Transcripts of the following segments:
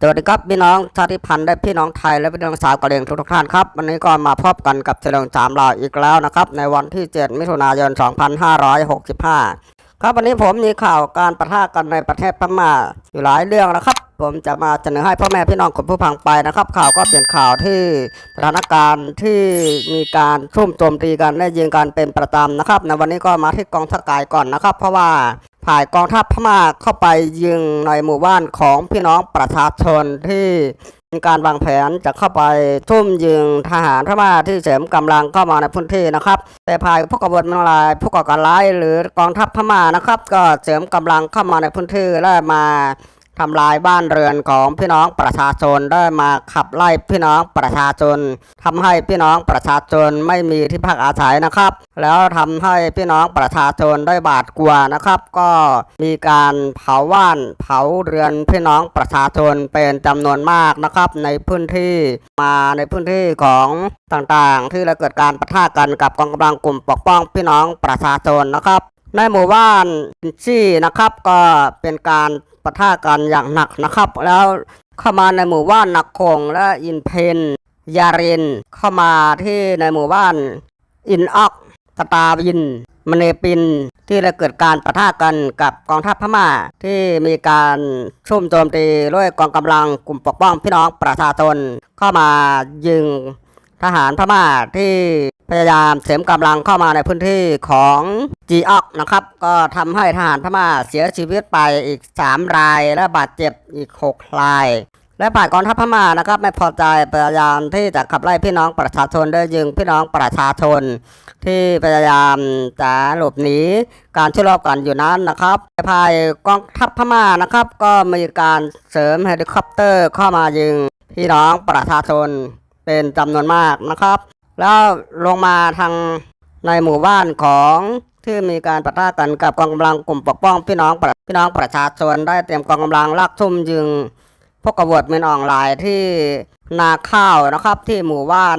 สวัสดีครับพี่น้องชาติพันธุ์และพี่น้องไทยและพี่น้องสาวกะเหรี่ยงทุกท่านครับวันนี้ก็มาพบกันกับเฉลิมสามลาวอีกแล้วนะครับในวันที่ 7 มิถุนายน 2565 ครับวันนี้ผมมีข่าวการประทะกันในประเทศพม่าอยู่หลายเรื่องนะครับ ผมจะมาเสนอให้พ่อแม่พี่น้องคนผู้พังไปนะครับ ข่าวก็เป็นข่าวที่สถานการณ์ที่มีการทุ่มโจมตีกันและยิงกันเป็นประจำนะครับในวันนี้ก็มาที่กองทัพกายก่อนนะครับ เพราะว่า ผ่ายกองทัพพม่าเข้าไปยิงในหมู่บ้านของพี่น้องประชาชนที่มีการวางแผนจะเข้าไปทุ่มยิงทหารพม่าที่เสริมกำลังเข้ามาในพื้นที่นะครับ แต่ภายพวกกบฏมังลายพวกก่อการร้ายหรือกองทัพพม่านะครับ ก็เสริมกำลังเข้ามาในพื้นที่และมา ทำลายบ้านเรือนของพี่น้องประชาชนได้มาขับไล่พี่น้องประชาชนทำให้พี่น้องประชาชนไม่มีที่พักอาศัยนะครับ แล้วทำให้พี่น้องประชาชนได้บาดกลัวนะครับ ก็มีการเผาว่านเผาเรือนพี่น้องประชาชนเป็นจำนวนมากนะครับ ในพื้นที่มาในพื้นที่ของต่างๆ ที่เราเกิดการปะทะกันกับกองกำลังกลุ่มปกป้องพี่น้องประชาชนนะครับ ในหมู่บ้านชี่นะครับก็เป็นการปะทะกันอย่างหนักนะครับ แล้วเข้ามาในหมู่บ้านนักคงและอินเพนยารินเข้ามาที่ในหมู่บ้านอินออกตตาวินมเนปินที่ได้เกิดการประทะกันกับกองทัพพม่า ที่มีการชุ่มโจมตีด้วยกองกำลังกลุ่มปกป้องพี่น้องประชาชนเข้ามายิง ทหารพม่าที่พยายามเสริมกำลังเข้ามาในพื้นที่ของจีออกนะครับ ก็ทำให้ทหารพม่าเสียชีวิตไปอีก 3 ราย และบาดเจ็บอีก 6 ราย และฝ่ายกองทัพพม่านะครับไม่พอใจพยายามที่จะขับไล่พี่น้องประชาชนได้ยิงพี่น้องประชาชน ที่พยายามจะหลบหนีการที่รอบกันอยู่นั้นนะครับภายกองทัพพม่านะครับ ก็มีการเสริมเฮลิคอปเตอร์เข้ามายิงพี่น้องประชาชน เป็นจำนวนมากนะครับ แล้วลงมาทางในหมู่บ้านของที่มีการปะทะกันกับกองกำลังกลุ่มปกป้องพี่น้องพี่น้องประชาชนได้เตรียมกองกำลังลากทุ่มยิงพวกกบฏเมนออนไลน์ที่นาข้าวนะครับที่หมู่บ้าน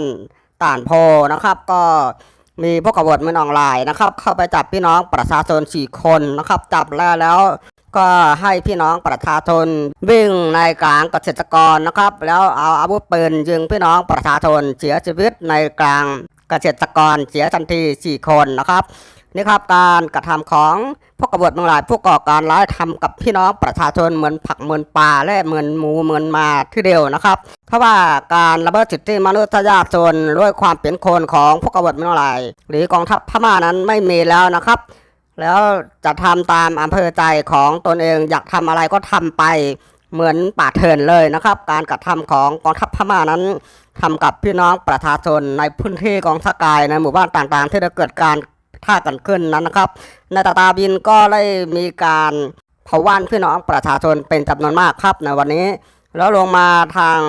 ต่านโพนะครับ ก็มีพวกกบฏเมนออนไลน์นะครับ เข้าไปจับพี่น้องประชาชนสี่คนนะครับ จับแล้วแล้ว ก็ให้พี่น้องประชาชนวิ่งในกลางเกษตรกรนะครับ แล้วเอาอาวุธปืนยิงพี่น้องประชาชนเสียชีวิตในกลางเกษตรกรเสียทันทีสี่คนนะครับนี่ครับการกระทำของพวกกบฏทั้งหลายผู้ก่อการร้ายทำกับพี่น้องประชาชนเหมือนผักเหมือนปลาและเหมือนหมูเหมือนมาที่เดียวนะครับ เพราะว่าการระเบิดสิทธิมนุษยชนด้วยความเป็นคนของพวกกบฏทั้งหลาย หรือกองทัพพม่านั้นไม่มีแล้วนะครับ แล้วจะทำตามอำเภอใจของตนเองอยากทำอะไรก็ทำไปเหมือนป่าเถื่อนเลยนะครับ การกระทำของกองทัพพม่านั้นทำกับพี่น้องประชาชนในพื้นที่ของสกายในหมู่บ้านต่างๆ ที่ได้เกิดการท่ากันขึ้นนั้นนะครับในตาตาบินก็ได้มีการเผาว่านพี่น้องประชาชนเป็นจำนวนมากครับในวันนี้ แล้วลงมาทาง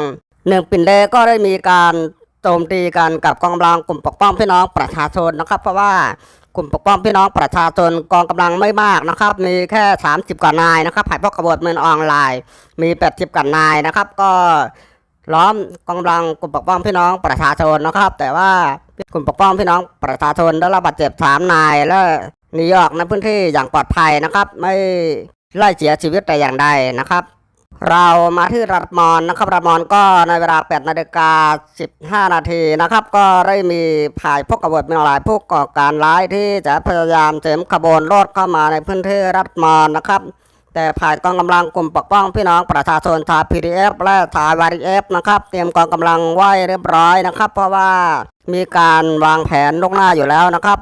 หนึ่งปินเดก็ได้มีการโจมตีกันกับกองกำลังกลุ่มปกป้องพี่น้องประชาชนนะครับ เพราะว่า กลุ่มปกป้องพี่น้องประชาชนกองกำลังไม่มากนะครับ มีแค่ 30 กว่านายนะครับผ่านพวกกบฏเมืองออนไลน์ มี 80 กว่านายนะครับ ก็ล้อมกองกำลังกลุ่มปกป้องพี่น้องประชาชนนะครับ แต่ว่ากลุ่มปกป้องพี่น้องประชาชนได้รับบาดเจ็บสามนายและหนีออกในพื้นที่อย่างปลอดภัยนะครับ ไม่ไล่เสียชีวิตแต่อย่างใดนะครับ เรามาที่รัฐมอนนะครับรัฐมอนก็ในเวลา8นาฬิกา15 นาทีนะครับ ก็ได้มีผายพวกกบฏมีหลายผู้ก่อการร้ายที่จะพยายามเสริมขบวนรถเข้ามาในพื้นที่รัฐมอนนะครับ แต่ผ่ายกองกำลังกลุ่มปกป้องพี่น้องประชาชนชาว PDF และชาว VRF นะครับเตรียมกองกำลังไว้เรียบร้อยนะครับ เพราะว่ามีการวางแผนล่วงหน้าอยู่แล้วนะครับ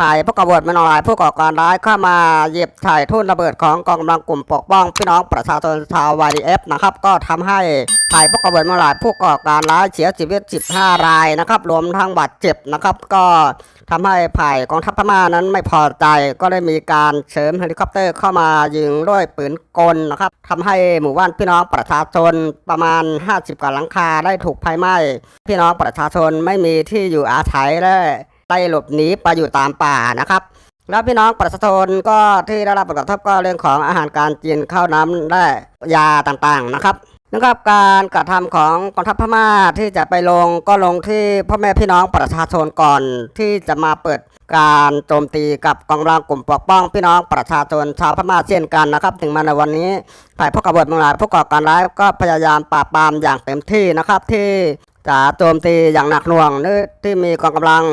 ฝ่ายพวกกบฏมันหลายผู้ก่อการร้ายเข้ามาหยิบถ่ายทุ่นระเบิดของกองกำลังกลุ่มปกป้องพี่น้องประชาชนชาว YDF นะครับก็ทำให้ฝ่ายพวกกบฏมันหลายผู้ก่อการร้ายเสียชีวิต 15 รายนะครับรวมทั้งบาดเจ็บนะครับก็ทำให้ฝ่ายกองทัพพม่านั้นไม่พอใจก็ได้มีการเสริมเฮลิคอปเตอร์เข้ามายิงด้วยปืนกลนะครับทำให้หมู่บ้านพี่น้องประชาชนประมาณ 50 กว่าหลังคาได้ถูกไฟไหม้พี่น้องประชาชนไม่มีที่อยู่อาศัยและ ไล่หลบหนีไปอยู่ตามป่านะครับแล้วพี่น้องประชาชนก็ที่ได้รับผลกระทบก็เรื่องของอาหารการกินข้าวน้ำและยาต่างๆนะครับนะครับการกระทำของกองทัพพม่าที่จะไปลงก็ลงที่พ่อแม่พี่น้องประชาชนก่อนที่จะมาเปิดการโจมตีกับกองกำลังกลุ่มปกป้องพี่น้องประชาชนชาวพม่าเช่นกันนะครับ ถึงมาในวันนี้ฝ่ายผู้กบฏเมืองหลายผู้ก่อการร้ายก็พยายามปราบปรามอย่างเต็มที่นะครับที่จะโจมตีอย่างหนักหน่วงที่มีกองกำลัง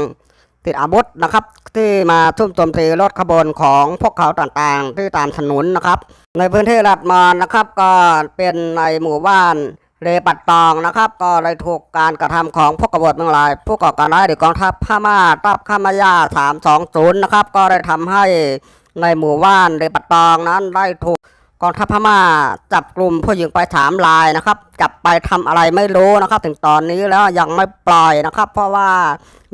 ติดอาวุธนะครับ ที่มาทุ่มโจมตีรถขบวนของพวกเขาต่างๆ ที่ตามถนนนะครับ ในพื้นที่รัฐมอนนะครับ ก็เป็นในหมู่บ้านเรปัดตองนะครับ ก็เลยถูกการกระทำของพวกกบฏเมืองลาย ผู้ก่อการร้ายหรือกองทัพพม่าตับข้ามายา320นะครับ ก็ได้ทำให้ในหมู่บ้านเรปัดตองนั้นได้ถูกกองทัพพม่าจับกลุ่มผู้หญิงไปสามรายนะครับ จับไปทำอะไรไม่รู้นะครับ ถึงตอนนี้แล้วยังไม่ปล่อยนะครับ เพราะว่า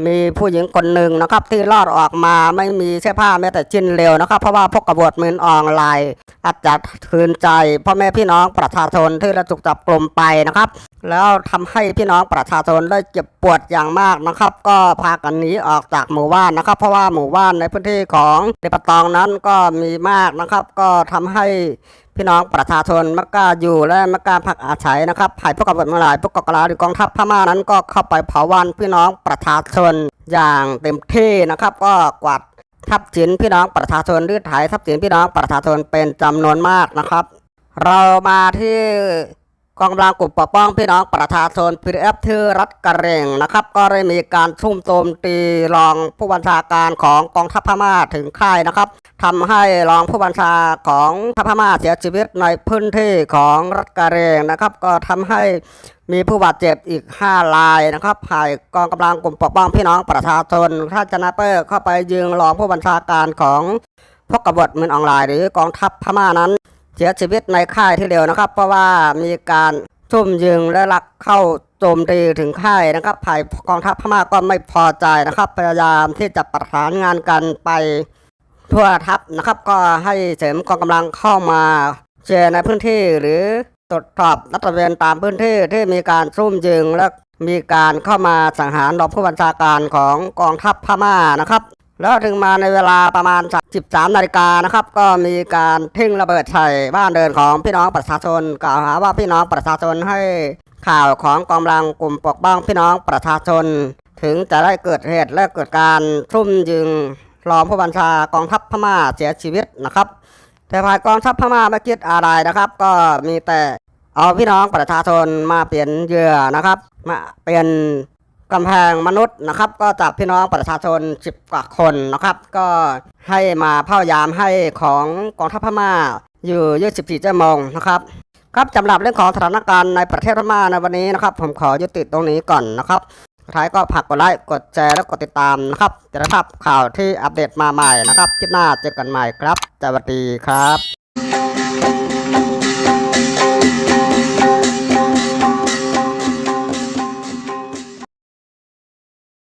มีผู้หญิงคนหนึ่งนะครับ ที่รอดออกมาไม่มีเสื้อผ้าแม้แต่ชิ้นเร็วนะครับ เพราะว่าพวกกบฏมืนออนไลน์อาจจะคืนใจพ่อแม่พี่น้องประชาชนที่ราถูกจับกลุ่มไปนะครับ แล้วทำให้พี่น้องประชาชนได้เจ็บปวดอย่างมากนะครับ ก็พากันหนีออกจากหมู่บ้านนะครับ เพราะว่าหมู่บ้านในพื้นที่ของเดปะตองนั้นก็มีมากนะครับ ก็ทำให้ พี่น้องประชาชนมักล้าอยู่และมักล้าพักอาศัยนะครับภายพวกกบฏเมื่อหลายพวกกกลาหรือกองทัพพม่านั้นก็เข้าไปเผาวันพี่น้องประชาชนอย่างเต็มที่นะครับ ก็กวาดทรัพย์สินพี่น้องประชาชนรือถ่ายทรัพย์สินพี่น้องประชาชนเป็นจำนวนมากนะครับ เรามาที่ กองกำลังกลุ่มปกป้องพี่น้องประชาชน PDF ที่รัฐกระเร่งนะครับ ก็ได้มีการทุ่มโจมตีรองผู้บัญชาการของกองทัพพม่าถึงค่ายนะครับทำให้รองผู้บัญชาของทัพพม่าเสียชีวิตในพื้นที่ของรัฐกระเร่งนะครับ ก็ทำให้มีผู้บาดเจ็บอีก 5 รายนะครับภายกองกำลังกลุ่มปกป้องพี่น้องประชาชนท่านจนาเปอร์เข้าไปยิงรองผู้บัญชาการของพวกกบฏมืนออนไลน์หรือกองทัพพม่านั้น เสียชีวิตในค่ายที่เร็วนะครับ เพราะว่ามีการซุ่มยิงและลักเข้าโจมตีถึงค่ายนะครับภายกองทัพพม่าก็ไม่พอใจนะครับ พยายามที่จะประสานงานกันไปทั่วทัพนะครับ ก็ให้เสริมกองกำลังเข้ามาเจอในพื้นที่หรือตรวจสอบรัฐเวนตามพื้นที่ที่มีการซุ่มยิงและมีการเข้ามาสังหารรองผู้บัญชาการของกองทัพพม่านะครับ แล้วถึงมาในเวลาประมาณ 13นาฬิกานะครับ ก็มีการทิ้งระเบิดใส่บ้านเดินของพี่น้องประชาชน กล่าวหาว่าพี่น้องประชาชนให้ข่าวของกองกำลังกลุ่มปกป้องพี่น้องประชาชน ถึงจะได้เกิดเหตุและเกิดการซุ่มยิงรองผู้บัญชากองทัพพม่าเสียชีวิตนะครับ แต่ภายกองทัพพม่าไม่คิดอะไรนะครับ ก็มีแต่เอาพี่น้องประชาชนมาเปลี่ยนเหยื่อนะครับ มาเป็น กำแพงมนุษย์นะครับ ก็จับพี่น้องประชาชนสิบกว่าคนนะครับ ก็ให้มาเฝ้ายามให้ของกองทัพพม่าอยู่24ชั่วโมงนะครับครับสำหรับเรื่องของสถานการณ์ในประเทศพม่าในวันนี้นะครับ ผมขอยุติตรงนี้ก่อนนะครับท้ายก็ฝากกดไลค์กดแชร์และกดติดตามนะครับจะได้ราบข่าวที่อัปเดตมาใหม่นะครับคลิปหน้าเจอกันใหม่ครับสวัสดีครับ